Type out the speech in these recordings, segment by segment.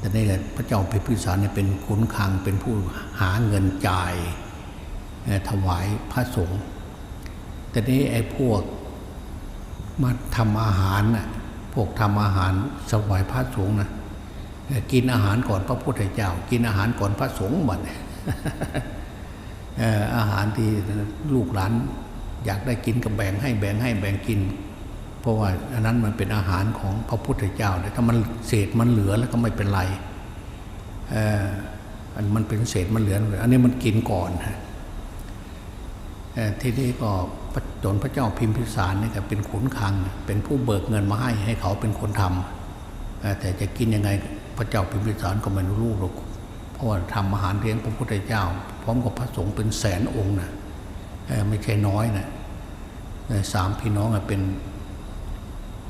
แต่นี่แหละพระเจ้าพิพิสารเนี่ยเป็นขุนคลังเป็นผู้หาเงินจ่ายถวายพระสงฆ์แต่นี้ไอ้พวกมาทำอาหารน่ะพวกทำอาหารถวายพระสงฆ์นะเอ่อกินอาหารก่อนพระพุทธเจ้า กินอาหารก่อนพระสงฆ์หมดอาหารที่ลูกหลานอยากได้กินก็แบ่งให้แบ่งให้แบ่งกิน เพราะว่าอันนั้นมันเป็นอาหารของพระพุทธเจ้าเลยถ้ามันเศษมันเหลือแล้วก็ไม่เป็นไรเอออันมันเป็นเศษมันเหลืออันนี้มันกินก่อนฮะเอ่อทีนี้ก็พระจนพระเจ้าพิมพิสารนี่ก็เป็นขุนคลัง เป็นผู้เบิกเงินมาให้ให้เขาเป็นคนทำแต่จะกินยังไงพระเจ้าพิมพิสารก็ไม่รู้หรอกเพราะว่าทำอาหารเลี้ยงพระพุทธเจ้า พร้อมกับพระสงฆ์เป็นแสนองค์นะไม่ใช่น้อยนะสามพี่น้องเป็น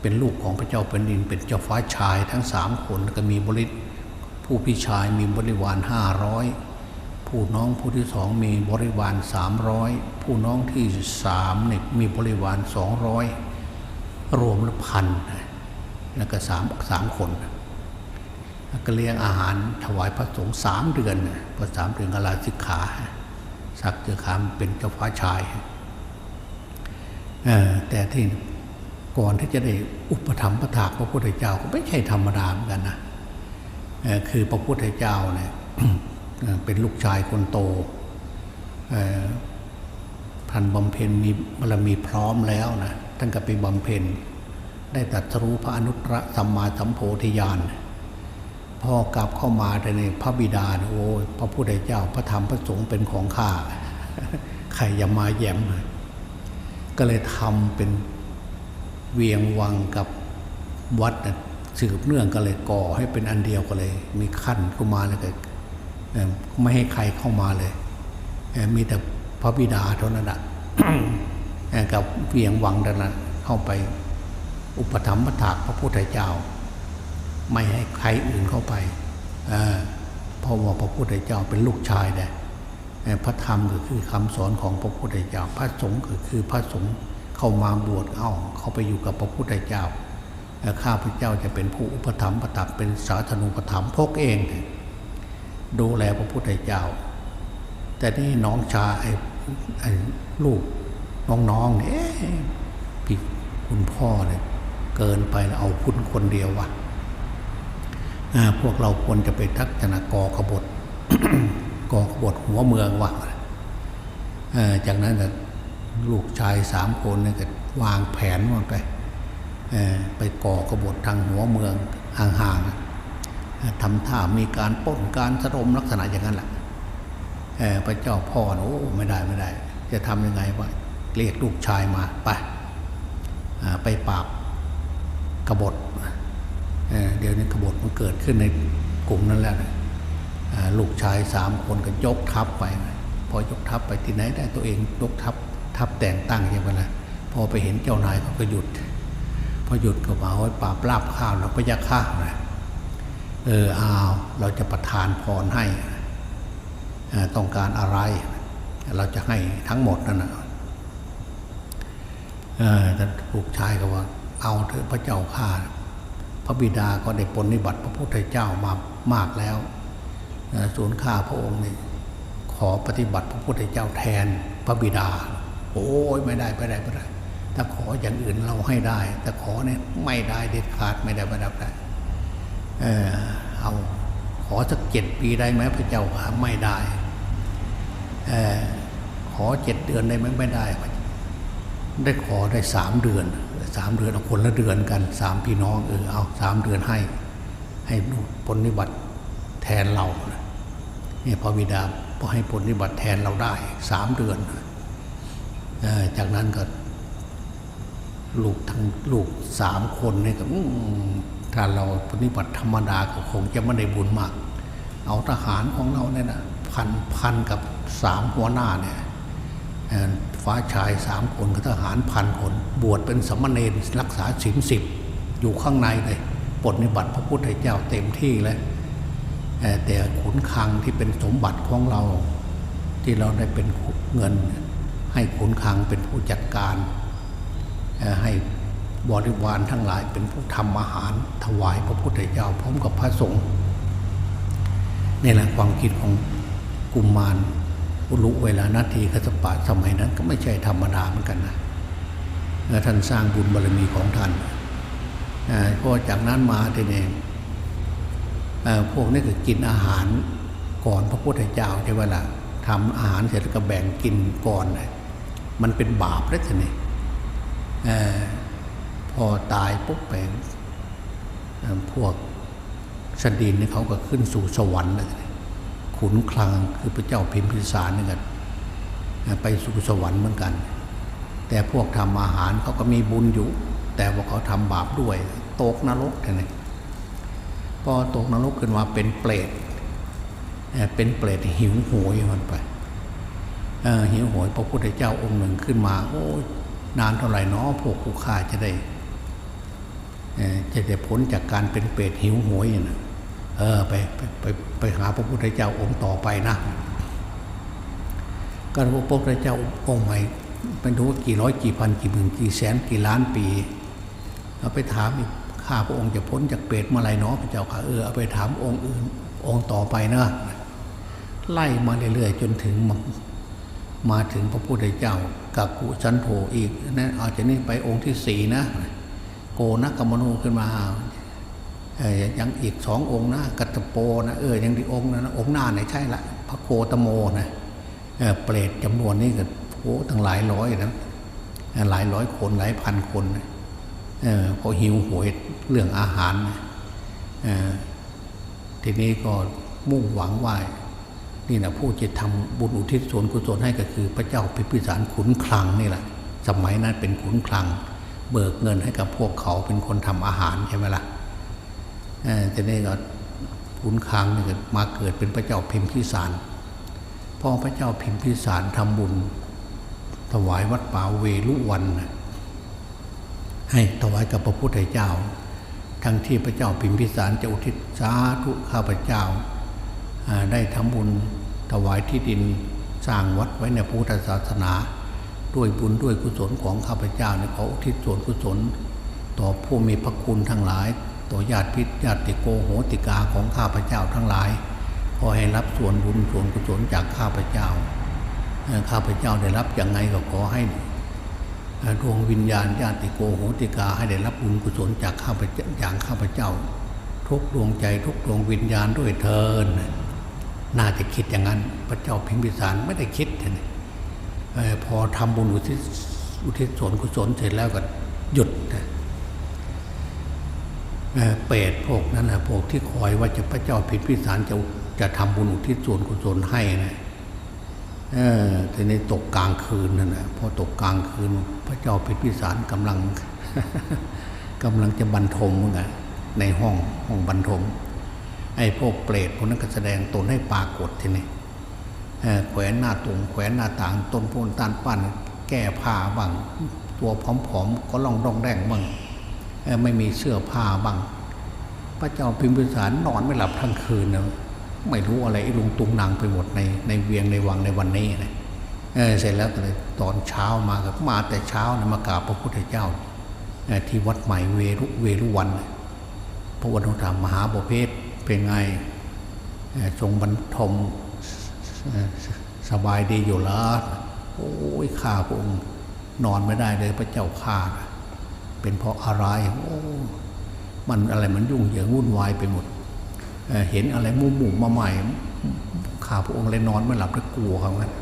เป็นลูกของพระเจ้าแผ่นดิน เป็นเจ้าฟ้าชายทั้งสามคนก็มีบริษผู้พี่ชายมีบริวารห้าร้อยผู้น้องผู้ที่สองมีบริวารสามร้อยผู้น้องที่สามเนี่ยมีบริวารสองร้อยรวมล้วพันแล้วก็สามสามคนแล้วก็เลี้ยงอาหารถวายพระสงฆ์สามเดือนพอสามเดือนก็ลาสิกขาสักเจอขามเป็นเจ้าฟ้าชายแต่ที่ ก่อนที่จะได้อุปถัมภ์ประถากพระพุทธเจ้าก็ไม่ใช่ธรรมดาเหมือนกันนะคือพระพุทธเจ้าเนี่ยเป็นลูกชายคนโตท่านบำเพ็ญมีบารมีพร้อมแล้วนะท่านก็ไปบำเพ็ญได้ตรัสรู้พระอนุตตรสัมมาสัมโพธิญาณพอกลับเข้ามาแต่ในพระบิดาโอ้พระพุทธเจ้าพระธรรมพระสงฆ์เป็นของข้าใครอย่ามาแย้มเลยก็เลยทำเป็น เวียงวังกับวัดน่ะสืบเนื่องก็เลยก่อให้เป็นอันเดียวกันเลย มีขั้นเข้ามาเลยก็ไม่ให้ใครเข้ามาเลยเมีแต่พระบิดาเท่านั้นอะเอ่อกับเวียงวังนั้นนะเข้าไปอุปถัมภ์ประถากพระพุทธเจ้า ไม่ให้ใครอื่นเข้าไปเอ่อเพราะว่าพระพุทธเจ้าเป็นลูกชายเนยพระธรรมก็คือคำสอนของพระพุทธเจ้า พระสงฆ์ก็คือพระสงฆ์ เข้ามาบวชเอ้าเข้าไปอยู่กับพระพุทธเจ้าแล้วข้าพเจ้าจะเป็นผู้อุปถัมภ์ประตักเป็นสาธนูปถัมภ์พกเอง ดูแลพระพุทธเจ้า แต่นี่น้องชายไอ้ไอ้ลูกน้องๆเนี่ยพี่คุณพ่อเนี่ยเกินไปแล้วเอาคุณคนเดียววะพวกเราควรจะไปทักษณกอกบฏกอขบฏหัวเมืองว่ะอ่อจากนั้น ลูกชายสามคนเนี่ยก็วางแผนว่าไปไปก่อกบฏทางหัวเมืองห่างๆทำท่ามีการป้นการสะดมลักษณะอย่างนั้นแหละพระเจ้าพ่อโอ้ไม่ได้ไม่ได้ จะทำยังไงวะเรียกลูกชายมาไปไปปราบกบฏเเดี๋ยวนี้กบฏมันเกิดขึ้นในกลุ่มนั้นแล้วนะลูกชายสามคนก็ยกทัพไป พอยกทัพไปที่ไหนได้ตัวเองยกทัพ แต่งตั้งอย่างไรนะพอไปเห็นเจ้านายเขาก็หยุด พอหยุดก็มาไว้ปราบลาบข้าวแล้วก็ยักข้าวนะเออเอาเราจะประทานพรให้ต้องการอะไร เราจะให้ทั้งหมดนั่นนะเออแต่ลูกชายก็ว่า เอาเถอะพระเจ้าข้าพระบิดาก็ได้ปฏิบัติพระพุทธเจ้ามามากแล้วส่วนข้าพระองค์นี่ขอปฏิบัติพระพุทธเจ้าแทนพระบิดา โอ้ยไม่ได้ไม่ได้ไม่ได้ถ้าขออย่างอื่นเราให้ได้ แต่ขอเนี่ยไม่ได้เด็ดขาดไม่ได้ไม่ได้ไม่ได้เออเอาขอสักเจ็ดปีได้ไหมพระเจ้าค่ะไม่ได้เออขอเจ็ดเดือนได้ไหมไม่ได้ ได้ขอได้สามเดือนสามเดือนเอาคนละเดือนกันสามพี่น้องเออเอาสามเดือนให้ ให้ปฏิบัติแทนเรานะนี่ยพระบิดาพอให้ปฏิบัติแทนเราได้สามเดือน จากนั้นก็ ลูกทั้งลูกสามคนนี่ก็ถ้าเราปฏิบัติธรรมดาก็คงจะไม่ได้บุญมาก เอาทหารของเราเนี่ยนะพันพันกับสามหัวหน้าเนี่ยฟ้าชายสามคนกับทหารพันคนบวชเป็นสมณเณรรักษาศีลสิบอยู่ข้างในเลยปฏิบัติพระพุทธเจ้าเต็มที่เลยแต่ขุนคังที่เป็นสมบัติของเราที่เราได้เป็นเงิน ให้ขุนคลังเป็นผู้จัดการ ให้บริวารทั้งหลายเป็นผู้ทำอาหาร ถวายพระพุทธเจ้าพร้อมกับพระสงฆ์นี่แหละความคิดของกุมมารอุลุเวลานาทีคสปะสมัยนั้นก็ไม่ใช่ธรรมดาเหมือนกันนะแล้วท่านสร้างบุญบารมีของท่านอ่าพอจากนั้นมาทีนี้เอ่อพวกนี้ก็กินอาหารก่อนพระพุทธเจ้าใช่ไหมล่ะทำอาหารเสร็จแล้วก็แบ่งกินก่อนเลย มันเป็นบาปแล้วทีนี้เอ่อพอตายปุ๊บไปพวกสดินนี่เขาก็ขึ้นสู่สวรรค์เลยขุนคลังคือพระเจ้าพิมพิสารนี่กันไปสู่สวรรค์เหมือนกัน แต่พวกทำอาหารเขาก็มีบุญอยู่ แต่ว่าเขาทำบาปด้วย ตกนรกท่านี่พอตกนรกขึ้นมาเป็นเปรตเป็นเปรตหิวโหยมันไป หิวโหยพระพุทธเจ้าองค์หนึ่งขึ้นมาโอ้ยนานเท่าไหร่เนาะพวกผู้ฆ่าจะได้จะได้พ้นจากการเป็นเปรตหิวโหยนะเออไปไปไปไปหาพระพุทธเจ้าองค์ต่อไปนะก็พระพุทธเจ้าองค์ใหม่เป็นรู้กี่ร้อยกี่พันกี่หมื่นกี่แสนกี่ล้านปีเอาไปถามอีกข้าพระองค์จะพ้นจากเปรตเมื่อไรเนาะพระเจ้าค่ะเออเอาไปถามองค์อื่นองค์ต่อไปนะไล่มาเรื่อยๆจนถึง มาถึงพระพุทธเจ้ากักกุสันโธอีกนะเอาจากนี้ไปองค์ที่สี่นะ โกนักกมโนขึ้นมาเออยังอีกสององค์นะกัตโปนะเออยังดีองค์นะองค์หน้าไหนใช่ละพระโคตโมนะเออเปรตจำนวนนี้ก็โอ้ตั้งหลายร้อยนะหลายร้อยคนหลายพันคนนะเออพอหิวโหวยเรื่องอาหารนะเออทีนี้ก็มุ่งหวังว่า นี่นะผู้จะทำบุญอุทิศส่วนกุศลให้ก็คือ พระเจ้าพิพิสารขุนคลังนี่แหละ สมัยนั้นเป็นขุนคลัง เบิกเงินให้กับพวกเขาเป็นคนทำอาหารใช่ไหมล่ะเออจะนี่ก็ขุนคลังนี่ก็มาเกิดเป็นพระเจ้าพิมพิสารพ่อพระเจ้าพิมพิสารทำบุญ ถวายวัดป่าเวลุวันให้ถวายกับพระพุทธเจ้า ทั้งที่พระเจ้าพิมพิสารจะอุทิศสาธุข้าพเจ้าอ่าได้ทำบุญ ถวายที่ดินสร้างวัดไว้ในพุทธศาสนา ด้วยบุญด้วยกุศลของข้าพเจ้าเนี่ยขออุทิศส่วนกุศล ต่อผู้มีพระคุณทั้งหลาย ต่อญาติพิญาติโกโหติกาของข้าพเจ้าทั้งหลาย ขอให้รับส่วนบุญส่วนกุศลจากข้าพเจ้า ข้าพเจ้าได้รับอย่างไงก็ขอให้ดวงวิญญาณญาติโกโหติกาให้ได้รับบุญกุศลจากข้าพเจ้าอย่างข้าพเจ้า ทุกดวงใจทุกดวงวิญญาณด้วยเทิน น่าจะคิดอย่างนั้น พระเจ้าพิมพิสารไม่ได้คิดนะเออพอทำบุญอุทิศอุทิศส่วนกุศลเสร็จแล้วก็หยุดนะเปรตพวกนั้นนะพวกที่คอยว่าจะพระเจ้าพิมพิสารจะจะทำบุญอุทิศส่วนกุศลให้นะเออทีนี้ตกกลางคืนนั่นนะพอตกกลางคืน พระเจ้าพิมพิสารกำลังกำลังจะบรรทมเหมือนกันในห้องห้องบรรทม ไอ้พวกเปรตพวกนั้นก็แสดงตนให้ปรากฏทีนี้เอ่อแขวนหน้าตรงแขวนหน้าต่างต้นโพนตานปั้นแก้ผ้าบ้างตัวผอมๆก็ล่องดองแดงบ้างไม่มีเสื้อผ้าบ้างพระเจ้าพิมพิสารนอนไม่หลับทั้งคืนนะไม่รู้อะไรลุงตุงนางไปหมดในในเวียงในวังในวันนี้นะเเสร็จแล้วก็เลยตอนเช้ามาก็มาแต่เช้านะมากราบพระพุทธเจ้าที่วัดใหม่เวรุเวรุวัน พระวันธรรมมหาบพิตร เป็นไงทรงบรรทมสบายดีอยู่แล้วโอ้ยข้าพระองค์นอนไม่ได้เลยพระเจ้าข้าเป็นเพราะอะไรโอ้มันอะไรมันยุ่งเหยิงวุ่นวายไปหมดเเห็นอะไรมุ่มมุ่มาใหม่ข้าพระองค์เลยนอนไม่หลับแล้วกลัวเขางั้น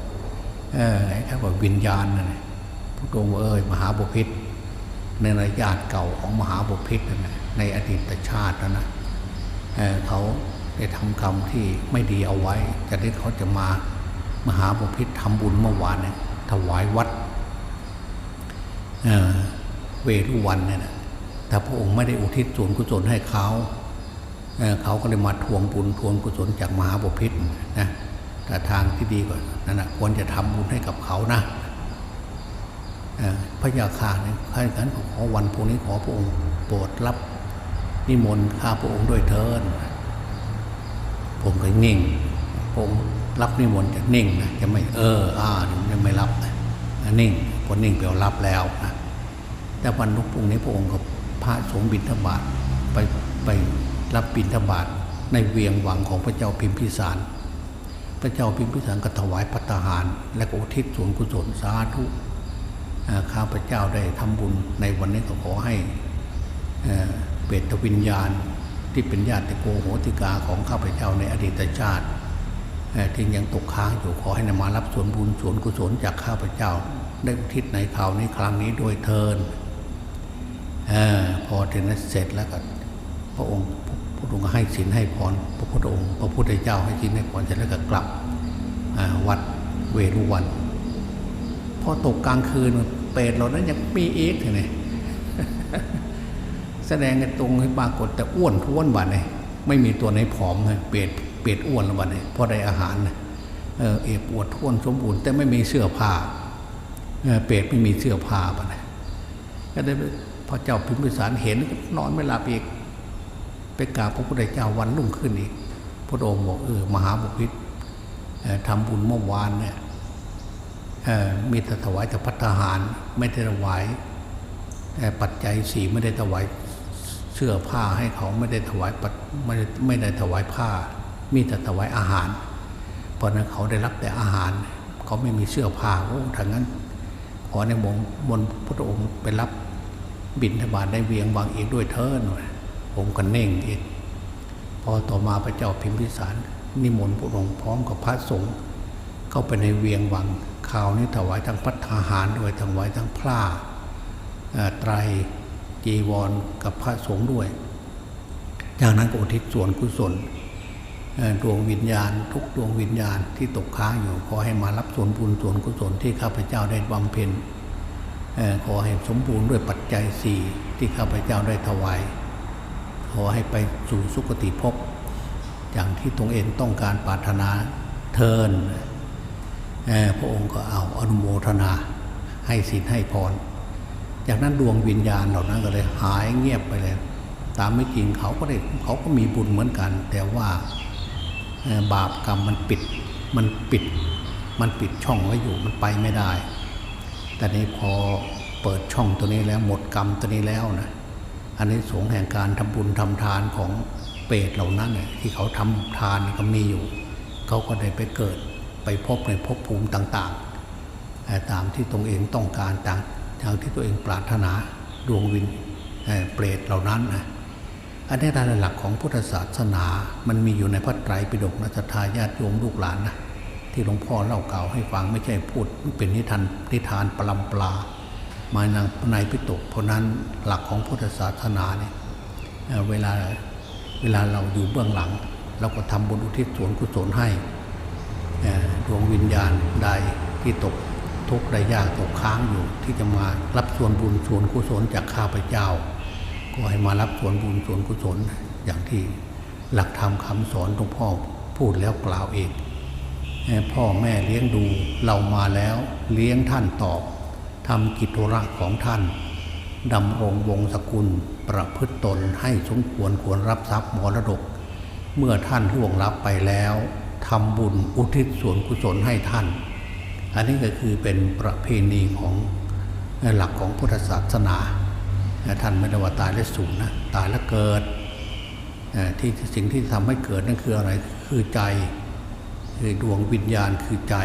เออไอ้แค่ว่าวิญญาณนั่นแหละพระองค์เอ้ยมหาบุพิตในระยะเก่าของมหาบุพิตนั่นนะในอดีตชาตินะนะ เขาได้ทำกรรมที่ไม่ดีเอาไว้จากนี้เขาจะมามหาบพิตทำบุญเมื่อวานเนี่ยถวายวัดเเวรุวันเนี่ยนะแต่พระองค์ไม่ได้อุทิศส่วนกุศลให้เขาเเขาก็เลยมาทวงบุญทวงกุศลจากมหาบพิตนะแต่ทางที่ดีกว่านั่นนะควรจะทำบุญให้กับเขานะเพระยาคาเนี่ยใครกันขอวันพรุ่งนี้ขอพระองค์โปรดรับ นิมนต์ข้าพระองค์ด้วยเถินผมก็นิ่ง ผมรับนิมนต์จะนิ่งนะจะไม่เอออ่ายังไม่รับนะนิ่งพอนิ่งเปลวรับแล้วนะแต่วันพรุ่งนี้พระองค์กับพระสงฆ์บิณฑบาตไปไปรับบิณฑบาตในเวียงหวังของพระเจ้าพิมพิสาร พระเจ้าพิมพิสารก็ถวายพัตตาหาร และก็อุทิศส่วนกุศลสาธุข้าพระเจ้าได้ทำบุญในวันนี้ก็ขอให้ เปตวิญญาณที่เป็นญาติโกโหติกาของข้าพเจ้าในอดีตชาติที่ยังตกค้างอยู่ขอให้นำมารับส่วนบุญส่วนกุศลจากข้าพเจ้า ได้อุทิศในคราวนี้ครั้งนี้โดยเทินอพอถึงนั้นเสร็จแล้วก็พระองค์พระองค์ก็ให้ศีลให้พรพระพุทธองค์ พระพุทธเจ้าให้ศีลให้พรเสร็จแล้วก็กลับวัดเวรุวันพอตกกลางคืนเปรตเหล่านั้นยังมีอีกเลย แสดงกันตรงให้ปรากฏแต่อ้วนท้วนบัดเลยไม่มีตัวไหนผอมเลยเปรตเปรตอ้วนล้วบัดเลยพอได้อาหารเออเอปวดท้วนสมบูรณ์แต่ไม่มีเสื้อผ้าเออเปรตไม่มีเสื้อผ้าบัดเลยก็ได้พระเจ้าพิมพิสารเห็นนอนไม่หลับอีกไปกราบพระพุทธเจ้าวันรุ่งขึ้นอีก พระองค์บอกเออมหาบุพิตรเอ่อทำบุญเมื่อวานเนี่ยเอ่อมีแต่ถวายแต่พัฒหาร ไม่ได้ถวายเอ่ปัจจัยสีไม่ได้ถวาย เสื้อผ้าให้เขาไม่ได้ถวายปัจไม่ได้ไม่ได้ถวายผ้า มีแต่ถวายอาหาร เพราะนั้นเขาได้รับแต่อาหาร เขาไม่มีเสื้อผ้าโอ้ถ้างั้น ขอในมงบนพระองค์ไปรับบิณฑบาตได้เวียงวังอีกด้วยเทินผมก็เน่งอีกพอต่อมาพระเจ้าพิมพิสาร นิมนต์พระองค์พร้อมกับพระสงฆ์เข้าไปในเวียงวังข่าวนี้ถวายทั้งพัฒหารด้วยถวายทั้งพระไตร จีวรกับพระสงฆ์ด้วย จากนั้นก็อุทิศส่วนกุศลดวงวิญญาณ ทุกดวงวิญญาณที่ตกค้างอยู่ขอให้มารับส่วนบุญส่วนกุศลที่ข้าพเจ้าได้บำเพ็ญขอให้สมบูรณ์ด้วยปัจจัยสี่ที่ข้าพเจ้าได้ถวายขอให้ไปสู่สุคติภพอย่างที่ตรงเองต้องการปรารถนาเทินพระองค์ก็เอาอนุโมทนาให้ศีลให้พร จากนั้นดวงวิญญาณเหล่านั้นก็เลยหายเงียบไปเลย ตามไม่จริงเขาก็ได้เขาก็มีบุญเหมือนกัน แต่ว่าบาปกรรมมันปิดมันปิด มันปิดช่องไว้อยู่มันไปไม่ได้ แต่นี้พอเปิดช่องตัวนี้แล้วหมดกรรมตัวนี้แล้วนะอันนี้สงส์แห่งการทำบุญทำทานของเปรตเหล่านั้นเนี่ยที่เขาทำทานก็มีอยู่ เขาก็ได้ไปเกิดไปพบในภพภูมิต่างๆตามที่ตรงเองต้องการต่าง มทางที่ตัวเองปรารถนาดวงวิญเเปรตเหล่านั้นนะอันนี้รายหลักของพุทธศาสนา มันมีอยู่ในพระไตรปิฎกนะศรัทธาญาติโยมลูกหลานนะที่หลวงพ่อเล่าเก่าให้ฟังไม่ใช่พูดเป็นนิทานนิทานปลำปลามาในในปิฎกเพราะนั้นหลักของพุทธศาสนาเนี่ยเเวลาเวลาเราอยู่เบื้องหลัง เราก็ทำบุญอุทิศส่วนกุศลให้ดวงวิญญาณใดที่ตก ทุกข์ใดยากตกค้างอยู่ ที่จะมารับส่วนบุญส่วนกุศลจากข้าพเจ้า ก็ให้มารับส่วนบุญส่วนกุศลอย่างที่หลักธรรมคำสอนหลวงพ่อพูดแล้วกล่าวเองพ่อแม่เลี้ยงดูเรามาแล้วเลี้ยงท่านตอบทำกิจธุระของท่านดำรงวงศกุลประพฤตตนให้สมควรควรรับทรัพย์มรดก เมื่อท่านล่วงลับไปแล้วทำบุญอุทิศส่วนกุศลให้ท่าน อันนี้ก็คือเป็นประเพณีของหลักของพุทธศาสนา ท่านไม่ได้ว่าตายแล้วสูญนะตายแล้วเกิดที่สิ่งที่ทำให้เกิดนั่นคืออะไรคือใจคือดวงวิญญาณคือใจ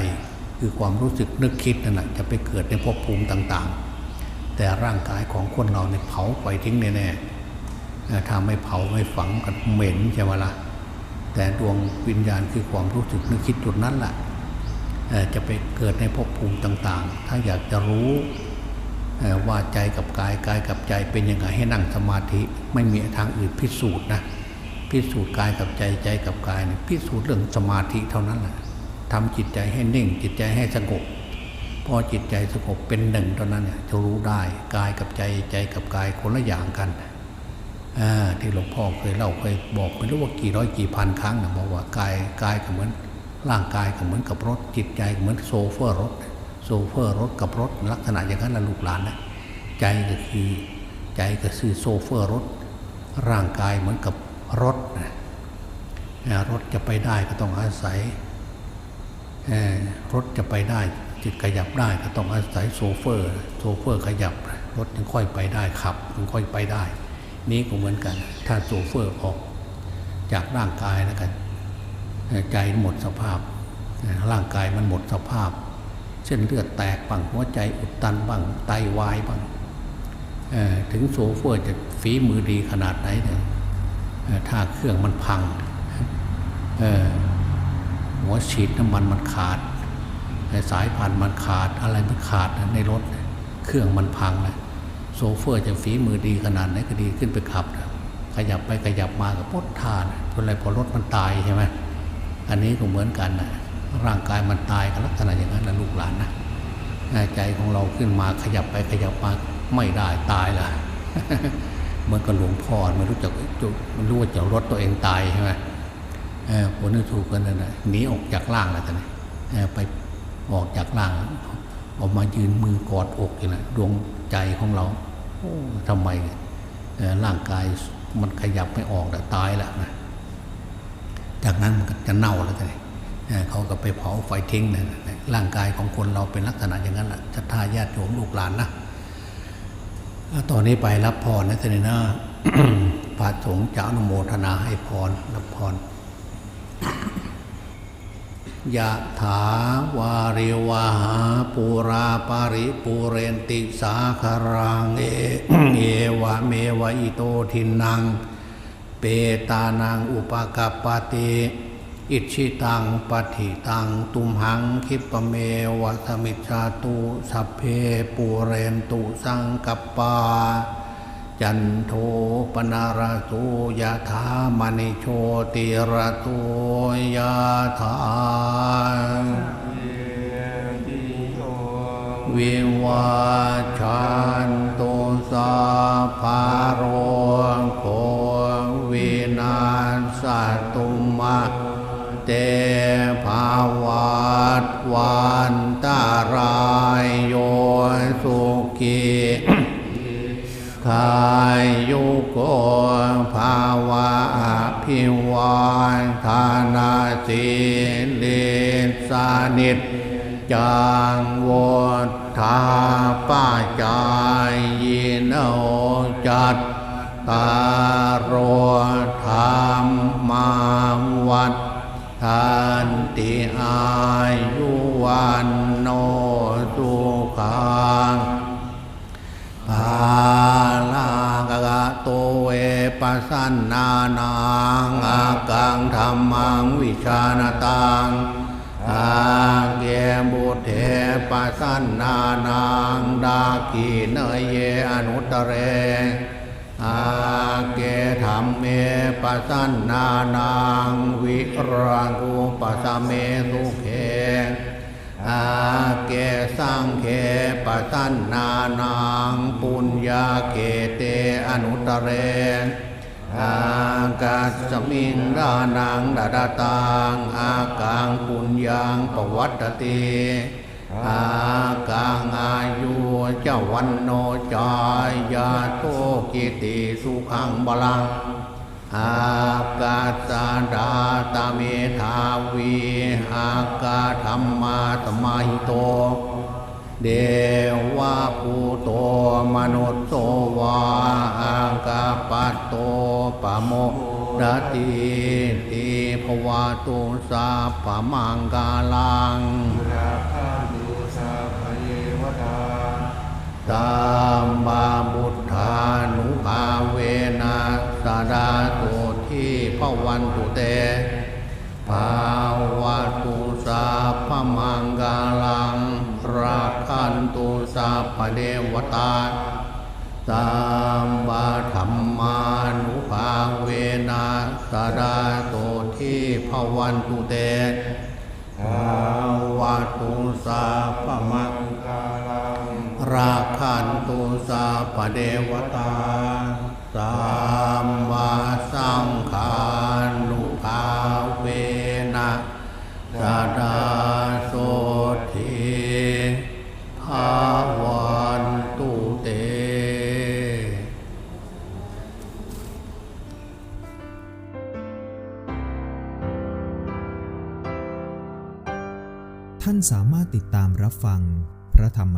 คือความรู้สึกนึกคิดนั่นแหละจะไปเกิดในภพภูมิต่างๆ แต่ร่างกายของคนเราเนี่ยเผาไฟทิ้งแน่ๆเอ่อถ้าไม่เผาไม่ฝังกันเหม็นใช่ไหมล่ะแต่ดวงวิญญาณคือความรู้สึกนึกคิดจุดนั้นแหละเอ่อ จะไปเกิดในภพภูมิต่างๆ ถ้าอยากจะรู้ว่าใจกับกายกายกับใจเป็นยังไงให้นั่งสมาธิ ไม่มีทางอื่นพิสูจน์นะพิสูจน์กายกับใจใจกับกายเนี่ยพิสูจน์เรื่องสมาธิเท่านั้นแหละทำจิตใจให้นิ่งจิตใจให้สงบพอจิตใจสงบเป็นหนึ่งเท่านั้นเนี่ยจะรู้ได้กายกับใจใจกับกายคนละอย่างกันที่หลวงพ่อเคยเล่าเคยบอกไม่รู้ว่ากี่ร้อยกี่พันครั้งนะบอกว่ากายกายก็เหมือน ร่างกายก็เหมือนกับรถ จิตใจเหมือนโซเฟอร์รถ โซเฟอร์รถกับรถลักษณะอย่างนั้นละลูกหลานนะใจก็คือใจก็คือโซเฟอร์รถ ร่างกายเหมือนกับรถรถจะไปได้ก็ต้องอาศัยรถจะไปได้จิตขยับได้ก็ต้องอาศัยโซเฟอร์ โซเฟอร์ขยับ รถยังค่อยไปได้ขับยังค่อยไปได้ นี้ก็เหมือนกัน ถ้าโซเฟอร์ออกจากร่างกายแล้วกัน ใจหมดสภาพ ร่างกายมันหมดสภาพเช่นเลือดแตกบ้างหัวใจอุดตันบ้างไตวายบ้างถึงโซเฟอร์จะฝีมือดีขนาดไหนเนี่ยถ้าเครื่องมันพังหัวฉีดน้ำมันมันขาด สายพันมันขาดอะไรมันขาดในรถ เครื่องมันพังนะโซเฟอร์จะฝีมือดีขนาดไหนก็ดีขึ้นไปขับ ขยับไปขยับมากับพดทานเพราะอะไรพอรถมันตายใช่ไหม อันนี้ก็เหมือนกันนะร่างกายมันตายกับลักษณะอย่างนั้นนะลูกหลานนะใจของเราขึ้นมาขยับไปขยับมาไม่ได้ตายละเหมือนกับหลวงพ่อไม่รู้จักมันรู้ว่าจะรถตัวเองตายใช่ไหมผลที่ถูกกันนะหนีออกจากร่างแล้วตอนนี้ไปออกจากร่าง ออกมายืนมือกอดอกอยู่นั้นดวงใจของเราทำไมร่างกายมันขยับไม่ออกแต่ตายแล้วนะ จากนั้นมันก็จะเน่าแล้วทีนี้เขาก็ไปเผาไฟทิ้งนะร่างกายของคนเราเป็นลักษณะอย่างนั้นแหละศรัทาญาติโยมลูกหลานนะตอนนี้ไปรับพรนะทีนี้นะพระสงฆ์จะอนุโมทนาให้พรรับพรยะถาวาริวาหาปูราปาริปูเรนติสาคารังเอเอวะเมวะอิโตทินัง เปตานังอุปกัปปติอิชิตังปฏิตังตุมหังคิปเมวะสมิจจาตุสัพเพปูเรนตุสังกัปปา จันโทปนาราสุยะธามณิโชติระตุยะธาวิวาชัน พิวานธานาสิเลสานิจจังวดทาป้าจายยินโอจัดตารโรธรรมมาวัดทันติอายุวัน ปัสสันนานังอากังธรรมังวิชานตังอาเกบุเทปัสสันนานังดากีเนยเยอนุตเรอาเกธรรมเมปัสสันนานังวิรังกุปัสเมสุเขอาเกสังเคปัสสันนานังปุญญาเกเตอนุตเร อากาสมิงรานังดาดาตังอากังปุญญังปวัตติอากังอายุเจ้าวันโนจายาโตกิติสุขังบาลัง อากาสดาตาเมธาวีอากาธรรมาตมาหิโต เดวะภูโตมนุษโตวาอังกาปัตโตปะโมดติติภวะตุสาปะมังกาลังตามบาบุทธานุภาเวนะสาดาตุที่พวันตุเตภาวะตุสาพมังกาลัง ราคันตุสาพเดวตาตามบาธรรมานุภาเวนะสาดาตุที่พวันตุเตภาวะตุสาพมังกาลังราคันตุสาปเดวตา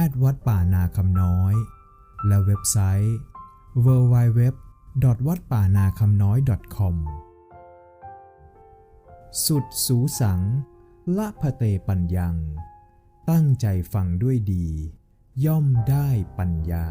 แอดวัดป่านาคำน้อย และเว็บไซต์ www. วัดป่านาคำน้อย .com สุดสูสัง ละพะเตปัญญัง ตั้งใจฟังด้วยดี ย่อมได้ปัญญา